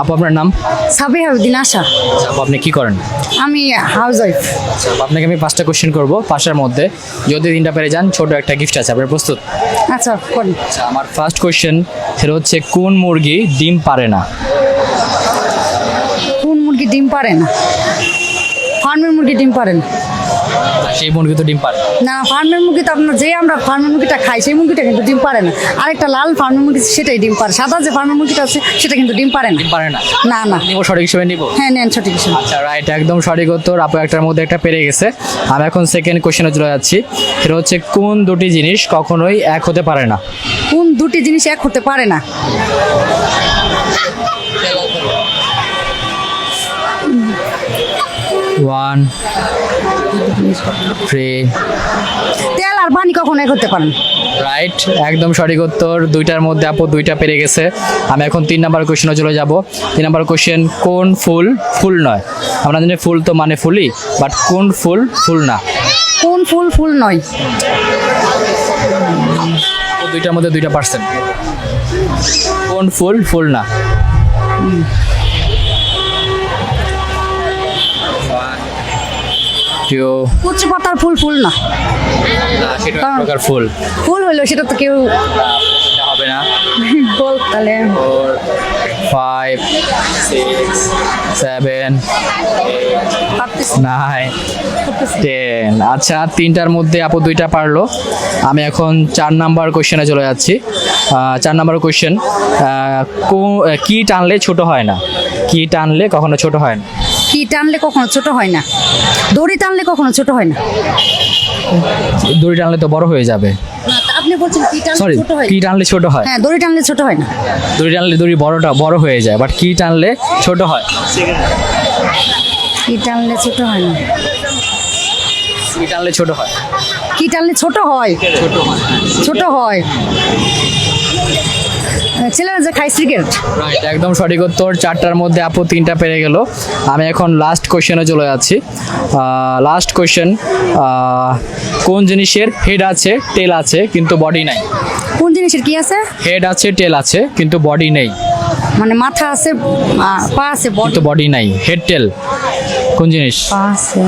আপু আপনার নাম? সাবিহা উদ্দিন আশা। আচ্ছা, আপু আপনি কি করেন? আমি হাউস ওয়াইফ আচ্ছা, আপনাকে আমি পাঁচটা কোশ্চেন করব পাঁচটার মধ্যে। যদি তিনটা পেরে যান ছোট একটা গিফট আছে আপনার প্রস্তুত? আচ্ছা করেন আচ্ছা আমার ফার্স্ট কোশ্চেন সেটা হচ্ছে কোন মুরগি ডিম পারে না? কোন মুরগি ডিম পারে না? ফার্মের মুরগি ডিম পারে না? সেই মুরগি তো ডিম পারে না। ফার্মের মুরগি তো আপনার যে আমরা ফার্মের মুরগিটা খাই সেই মুরগিটা কিন্তু ডিম পারে না। আরেকটা লাল ফার্মের মুরগি সেটাই ডিম পারে। সাদা যে ফার্মের মুরগিটা আছে সেটা কিন্তু ডিম পারে না। পারে না? না না। নিব সঠিক হিসেবে নিব? হ্যাঁ নেন সঠিক কিছু আচ্ছা রাইট একদম সঠিক উত্তর। আপু একটার মধ্যে একটা পেরে গেছে। আমি এখন সেকেন্ড কোশ্চেনে চলে যাচ্ছি। সেটা হচ্ছে কোন দুটি জিনিস কখনোই এক হতে পারে না? কোন দুটি জিনিস এক হতে পারে না? ওয়ান থ্রি তেল আর পানি কখনো এক হতে পারে না রাইট একদম সঠিক উত্তর। দুইটার মধ্যে আপু দুইটা পেরে গেছে। আমি এখন তিন নাম্বার কোশ্চেনে চলে যাব। তিন নাম্বার কোশ্চেন কোন ফুল ফুল নয়? আমরা জানি ফুল তো মানে ফুলই বাট কোন ফুল ফুল না? কোন ফুল ফুল নয়? দুইটার মধ্যে দুইটা পার্সেন্ট কোন ফুল ফুল না? টু কুচি পাতার ফুল ফুল না। সেটা এক প্রকার ফুল। ফুল হইল সেটা তো কেউ হবে না। বল তাহলে। Four five six seven nine ten আচ্ছা তিনটার মধ্যে আপু দুইটা পারল। আমি এখন চার নাম্বার কোশ্চেনে চলে যাচ্ছি। চার নাম্বার কোশ্চেন কি টানলে ছোট হয় না? কি টানলে কখনো ছোট হয় না? কি টানলে কখনো ছোট হয় না? দড়ি টানলে কখনো ছোট হয় না? দড়ি টানলে তো বড় হয়ে যাবে। আপনি বলছেন কি টানলে ছোট হয় কি টানলে ছোট হয়? হ্যাঁ দড়ি টানলে ছোট হয় না। দড়ি টানলে দড়ি বড়টা বড় হয়ে যায় বাট কি টানলে ছোট হয়? কি টানলে ছোট হয় না? কি টানলে ছোট হয়? কি টানলে ছোট হয়? ছোট হয়। ছোট হয়। ছেলেরা যে খায় সিগারেট রাইট একদম সঠিক উত্তর। চারটার মধ্যে আপু তিনটা পেরে গেল। আমি এখন লাস্ট কোশ্চেনে চলে যাচ্ছি। লাস্ট কোশ্চেন কোন জিনিসের হেড আছে টেল আছে কিন্তু বডি নাই? কোন জিনিসের কি আছে? হেড আছে টেল আছে কিন্তু বডি নেই। মানে মাথা আছে পা আছে বডি কিন্তু বডি নাই। হেড টেল কোন জিনিস? পা আছে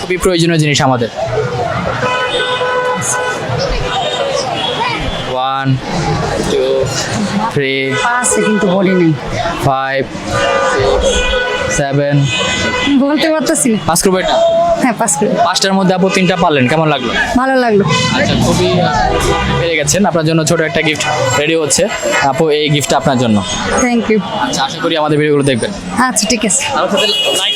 খুবই প্রয়োজনীয় জিনিস আমাদের। ওয়ান টু থ্রি কিন্তু বডি নেই ফাইভ সেভেন বলতে পারতেছি। না পাঁচ করব হ্যাঁ পাস করে পাঁচটার মধ্যে আপু তিনটা পারলেন কেমন লাগল? ভালো লাগল। আচ্ছা খুবই পেরে গেছেন। আপনার জন্য ছোট একটা গিফট রেডি হচ্ছে। আপু এই গিফটটা আপনার জন্য। থ্যাংক ইউ আচ্ছা আশা করি আমাদের ভিডিওগুলো দেখবেন। আচ্ছা ঠিক আছে। আমার সাথে লাইক